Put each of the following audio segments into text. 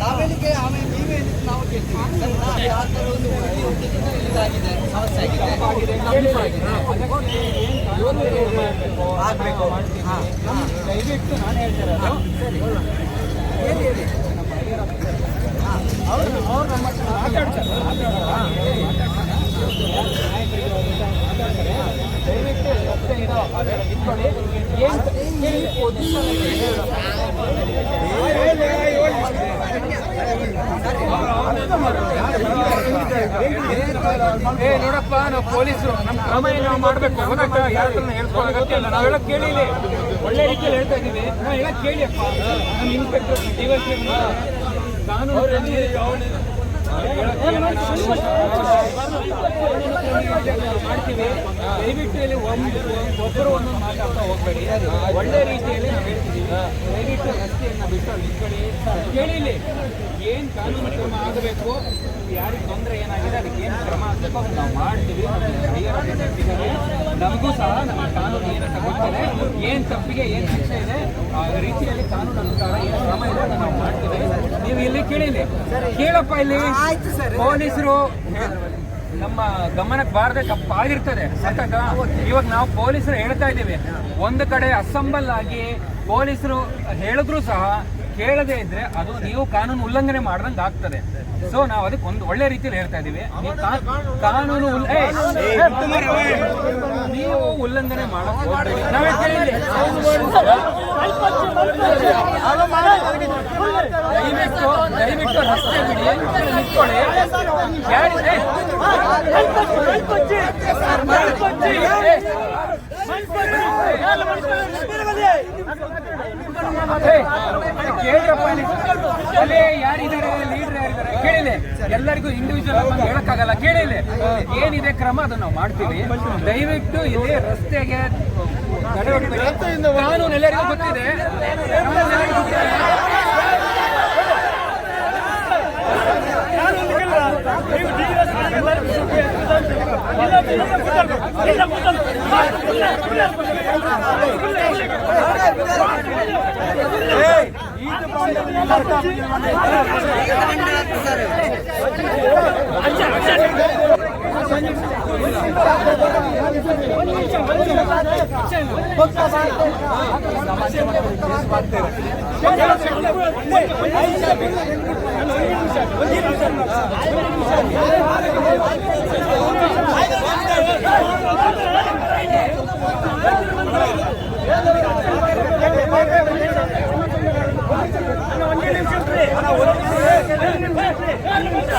ನಾವೇನಿಗೆ ಆಮೇಲೆ ನೀವೇ ನಾವು ಕೇಳ್ತೀವಿ ಸರ್, ನಾವು ಯಾವ ಥರ ಒಂದು ಇದಾಗಿದೆ ಸಮಸ್ಯೆ ಆಗಿದೆ ಆಗಬೇಕು ದಯವಿಟ್ಟು ನಾನು ಹೇಳ್ತಿರೋದು ಹೇಳಿ ಹೇಳಿ ಅವ್ರು ಅವ್ರು ನಮ್ಮ ಹತ್ರ ಮಾತಾಡ್ತಾರೆ ದಯವಿಟ್ಟು ರಸ್ತೆ ಇರೋ ಅದೆಲ್ಲ ನಿಂತ್ಕೊಳ್ಳಿ ಏನು ಪೊಸಿಷನ್ ಏ, ನೋಡಪ್ಪ, ನಾವು ಪೊಲೀಸರು. ನಮ್ಮ ಕ್ರಮ ನಾವು ಮಾಡಬೇಕು? ಗೊತ್ತಾಗ್ತಾ ಯಾರ ಹೇಳ್ಕೊಳ್ಳೋ ಅಗತ್ಯ ನಾವೆಲ್ಲ ಕೇಳಿಲಿ. ಒಳ್ಳೆ ರೀತಿಯಲ್ಲಿ ಹೇಳ್ತಾ ಇದ್ದೀವಿ. ನಾವು ಎಲ್ಲ ಕೇಳಿಯಪ್ಪ ನಮ್ಮ ಇನ್ಸ್ಪೆಕ್ಟರ್ ಕಾನೂನು ಮಾಡ್ತೀವಿ ದಯವಿಟ್ಟು ಇಲ್ಲಿ ಒಬ್ಬರು ಒಂದೊಂದು ಮಾತಾಡ್ತಾ ಹೋಗ್ಬೇಡಿ ಒಳ್ಳೆ ರೀತಿಯಲ್ಲಿ ನಾವು ಹೇಳ್ತಿದ್ದೀವಿ ದಯವಿಟ್ಟು ರಸ್ತೆಯನ್ನು ಬಿಟ್ಟು ನಿಂತ್ಕೊಳ್ಳಿ ಕೇಳಿ ಇಲ್ಲಿ ಏನು ಕಾನೂನು ಕ್ರಮ ಆಗಬೇಕು ಯಾರಿಗೆ ತೊಂದರೆ ಏನಾಗಿದೆ ಅದಕ್ಕೆ ಏನು ಕ್ರಮ ಆಗಬೇಕು ಅದನ್ನು ನಾವು ಮಾಡ್ತೀವಿ ನಮ್ಗೆ ಸಹ ನಮ್ಮ ಕಾನೂನು ಏನಂತ ಗೊತ್ತಿದೆ ಏನು ತಪ್ಪಿಗೆ ಏನು ಶಿಕ್ಷೆ ಇದೆ, ಆ ರೀತಿಯಲ್ಲಿ ಕಾನೂನು ಅನುಸಾರ ಏನು ಕ್ರಮ ಇದೆ ಅದನ್ನ ನಾವು ಮಾಡ್ತೀವಿ ನೀವು ಇಲ್ಲಿ ಕೇಳಿಲಿ ಕೇಳಪ್ಪ ಇಲ್ಲಿ. ಪೊಲೀಸರು ನಮ್ಮ ಗಮನಕ್ಕೆ ಬಾರದೆ ತಪ್ಪಾಗಿರ್ತದೆ ಸತತ. ಇವಾಗ ನಾವು ಪೊಲೀಸರು ಹೇಳ್ತಾ ಇದ್ದೀವಿ. ಒಂದು ಕಡೆ ಅಸೆಂಬಲ್ ಆಗಿ ಪೊಲೀಸರು ಹೇಳಿದ್ರು ಸಹ ಕೇಳದೇ ಇದ್ರೆ ಅದು ನೀವು ಕಾನೂನು ಉಲ್ಲಂಘನೆ ಮಾಡ್ದಂಗೆ ಆಗ್ತದೆ. ಸೊ ನಾವು ಅದಕ್ಕೆ ಒಂದು ಒಳ್ಳೆ ರೀತಿಯಲ್ಲಿ ಹೇಳ್ತಾ ಇದೀವಿ. ಕಾನೂನು ನೀವು ಉಲ್ಲಂಘನೆ. ದಯವಿಟ್ಟು ದಯವಿಟ್ಟು ರಸ್ತೆ ಬಿಡಿ. ನಿಂತ್ಕೊಳ್ಳಿ ಯಾರು ಏ, ಏ, ಏ, ಕೇಳ್ರಪ್ಪ ಇಲ್ಲಿ. ಅಲ್ಲಿ ಯಾರಿದ್ದಾರೆ ಲೀಡರ್ ಯಾರಿದ್ದಾರೆ ಕೇಳಿಲೆ ಎಲ್ಲರಿಗೂ ಇಂಡಿವಿಜುವಲ್ ಆಗಿ ಹೇಳಕ್ಕಾಗಲ್ಲ. ಕೇಳಿಲ್ಲ ಏನಿದೆ ಕ್ರಮ ಅದನ್ನ ನಾವು ಮಾಡ್ತೀವಿ. ದಯವಿಟ್ಟು ಇದೇ ರಸ್ತೆಗೆ. ಕಾನೂನು ಎಲ್ಲರಿಗೂ ಗೊತ್ತಿದೆ. Terima kasih.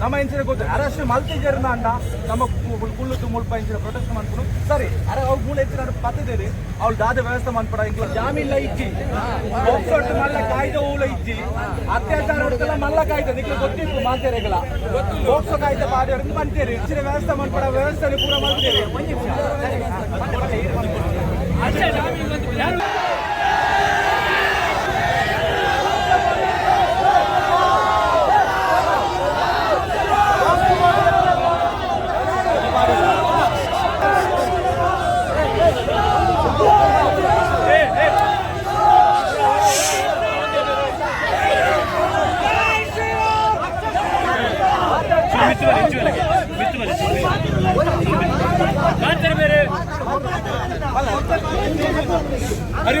ನಮ್ಮ ಇಂಚಿನ ಗೊತ್ತು. ಅರೆಸ್ಟ್ ಮಲ್ತಿಜರ್ನ ಅಣ್ಣ ನಮ್ಮ ಕುಳ್ಳು ಮುಲ್ಪ ಇಂಚಿನ ಪ್ರೊಟೆಸ್ಟ್ ಮಾಡ್ಕೊಂಡು. ಸರಿ, ಅರೆ ಅವ್ರು ಮೂಲ ಹೆಚ್ಚಿನ ಪತ್ತದೇರಿ ಅವ್ಳು ದಾದ ವ್ಯವಸ್ಥೆ ಮಾಡ್ಪಡ ಇಂಕ್ಲ ಜಾಮೀನ್ಲ ಇಜ್ಜಿ. ಒಪ್ಪಟ್ಟು ಮಲ್ಲ ಕಾಯ್ದೆ ಹೂಲ ಇಜ್ಜಿ. ಅತ್ಯಾಚಾರ ಹೊಡ್ದೆಲ್ಲ ಮಲ್ಲ ಕಾಯ್ದೆ. ನಿಕ್ಲು ಗೊತ್ತಿತ್ತು ಮಾತೇರೆಗಳ ಹೋಗ್ಸೋ ಕಾಯ್ದೆ ಬಾಡಿ ಹೊಡೆದು ಬಂತೀರಿ ಹೆಚ್ಚಿನ ವ್ಯವಸ್ಥೆ ಮಾಡ್ಪಡ ವ್ಯವಸ್ಥೆ ಪೂರ ಮಾಡ್ತೀರಿ ಒಂದು ನಿಮಿಷ.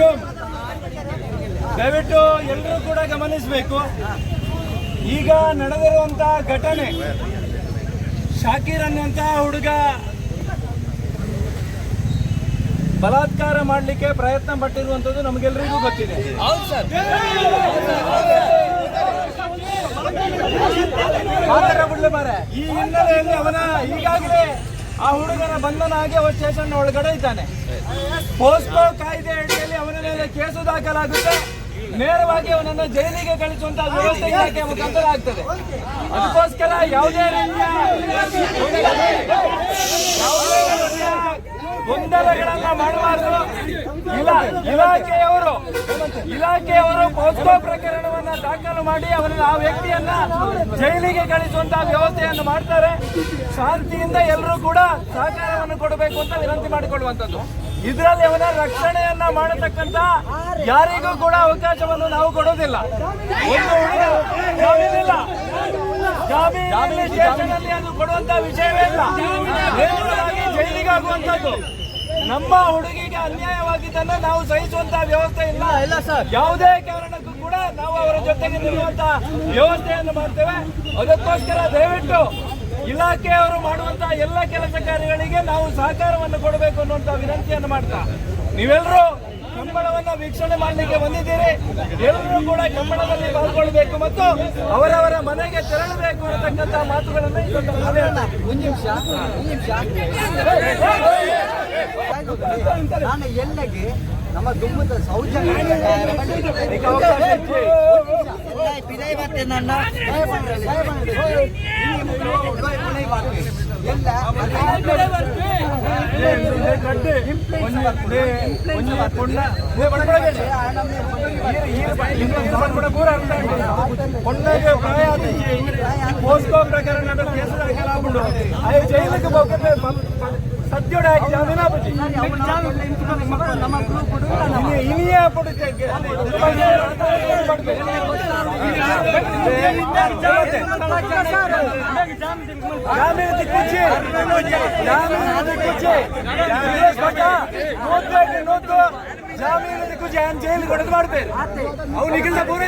ಓಂ ದಯವಿಟ್ಟು ಎಲ್ಲರೂ ಕೂಡ ಗಮನಿಸಬೇಕು. ಈಗ ನಡೆದಿರುವಂತಹ ಘಟನೆ, ಶಾಕೀರ್ ಅನ್ನುವಂತಹ ಹುಡುಗ ಬಲಾತ್ಕಾರ ಮಾಡಲಿಕ್ಕೆ ಪ್ರಯತ್ನ ಪಟ್ಟಿರುವಂತದ್ದು ನಮಗೆಲ್ಲರಿಗೂ ಗೊತ್ತಿದೆ. ಈ ಹಿನ್ನೆಲೆಯಲ್ಲಿ ಅವನ ಈಗಾಗಲೇ ಆ ಹುಡುಗನ ಬಂಧನ ಆಗಿ ಅವ ಸ್ಟೇಷನ್ ಒಳಗಡೆ ಇದ್ದಾನೆ. ಪೋಸ್ಕೋ ಕಾಯ್ದೆ ಅಡಿಯಲ್ಲಿ ಅವನ ಮೇಲೆ ಕೇಸು ದಾಖಲಾಗುತ್ತೆ. ನೇರವಾಗಿ ಅವನನ್ನು ಜೈಲಿಗೆ ಕಳಿಸುವಂತ ವ್ಯವಸ್ಥೆ ಇಲಾಖೆ ಮುಖಾಂತರ ಆಗ್ತದೆ. ಅದಕ್ಕೋಸ್ಕರ ಯಾವುದೇ ರೀತಿಯ ಗೊಂದಲಗಳನ್ನ ಮಾಡಬಾರದು. ಇಲ್ಲ ಇಲಾಖೆಯವರು ಇಲಾಖೆಯವರು ಪೋಸ್ಕೋ ಪ್ರಕರಣವನ್ನ ದಾಖಲು ಮಾಡಿ ಅವರನ್ನ ಆ ವ್ಯಕ್ತಿಯನ್ನ ಜೈಲಿಗೆ ಕಳಿಸುವಂತಹ ವ್ಯವಸ್ಥೆಯನ್ನು ಮಾಡ್ತಾರೆ. ಶಾಂತಿಯಿಂದ ಎಲ್ಲರೂ ಕೂಡ ಸಹಕಾರವನ್ನು ಕೊಡಬೇಕು ಅಂತ ವಿನಂತಿ ಮಾಡಿಕೊಳ್ಳುವಂಥದ್ದು. ಇದರಲ್ಲಿ ಅವನ ರಕ್ಷಣೆಯನ್ನ ಮಾಡತಕ್ಕಂತ ಯಾರಿಗೂ ಕೂಡ ಅವಕಾಶವನ್ನು ನಾವು ಕೊಡೋದಿಲ್ಲ. ಜಾಮೀನಲ್ಲಿ. ಅದು ಕೊಡುವಂತ ವಿಷಯವೇ ಇಲ್ಲ. ಆಗುವಂತದ್ದು ನಮ್ಮ ಹುಡುಗಿಗೆ ಅನ್ಯಾಯವಾಗಿದ್ದನ್ನ ನಾವು ಸಹಿಸುವಂತ ವ್ಯವಸ್ಥೆ ಇಲ್ಲ. ಇಲ್ಲ ಸರ್. ಯಾವುದೇ ಕಾರಣಕ್ಕೂ ಕೂಡ ನಾವು ಅವರ ಜೊತೆಗೆ ನಿಲ್ಲುವಂತ ವ್ಯವಸ್ಥೆಯನ್ನು ಮಾಡ್ತೇವೆ. ಅದಕ್ಕೋಸ್ಕರ ದಯವಿಟ್ಟು ಇಲಾಖೆಯವರು ಮಾಡುವಂತ ಎಲ್ಲ ಕೆಲಸ ಕಾರ್ಯಗಳಿಗೆ ನಾವು ಸಹಕಾರವನ್ನು ಕೊಡಬೇಕು ಅನ್ನುವಂತ ವಿನಂತಿಯನ್ನು ಮಾಡ್ತಾ. ನೀವೆಲ್ಲರೂ ಕಂಬಳವನ್ನ ವೀಕ್ಷಣೆ ಮಾಡಲಿಕ್ಕೆ ಬಂದಿದ್ದೀರಿ ಎಲ್ಲರೂ ಕೂಡ ಕಂಬಳದಲ್ಲಿ ಪಾಲ್ಗೊಳ್ಬೇಕು ಮತ್ತು ಅವರವರ ಮನೆಗೆ ತೆರಳಬೇಕು ಅನ್ನತಕ್ಕಂತ ಮಾತುಗಳನ್ನು ಒಂದು ನಿಮಿಷ ಒಂದು ನಿಮಿಷ ನಾನು ಎಲ್ಲಗೆ ನಮ್ಮ ದುಮ್ಮದ ಸೌಜನ್ಯ ನನ್ನ కొండకి ప్రయాణం చేయి పోస్కో ప్రకారం కేసులు అడిగి రాకుండా అవి జైలుకి పంపితే ಸದ್ಯೋಡೆ ಆಗಿ ಜಾಮೀನ ಗ್ರೂಪ್ ಇನಿಯ ಜಾಮೀನು ದಿಕ್ಕುಚ್ಚಿ ಜಾಮೀನು ನೋಡ್ಬೇಕು ನೋಡ್ತು ಜೈಲಿಗೆ ಹೊಡೆದು ಮಾಡ್ಬೇಕು ಅವನಿಗಿಲ್ಲ ಪೂರ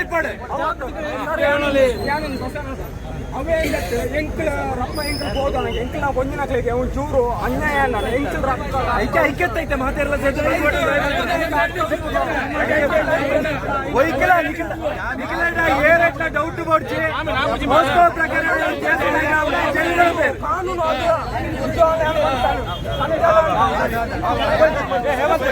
ಅವೇಂದಕ್ಕೆ ಎಂಕ್ಲ ರಮ್ಮ ಎಂಕ್ಲ ಹೋಗೋಣ ಎಂಕ್ಲ ಒಂಜಿ ನಕ್ಲಿಗೆ ಅವ್ನು ಚೂರು ಅನ್ಯಾಯ ಅಲ್ಲ ಎಂಕ್ಲ ರೊಕ್ಕ ಐಕೆ ಐಕೆತ್ತೈತೆ ಮಾತಾಡಲ್ಲ ವೈಕಲ ನಿಖಿಲ ಏ ರೇಟ್ನ ಡೌಟ್ ಮಾಡ್ಸಿ ಪ್ರಕಾರ ಕಾನೂನು ಹೇಮಂತ್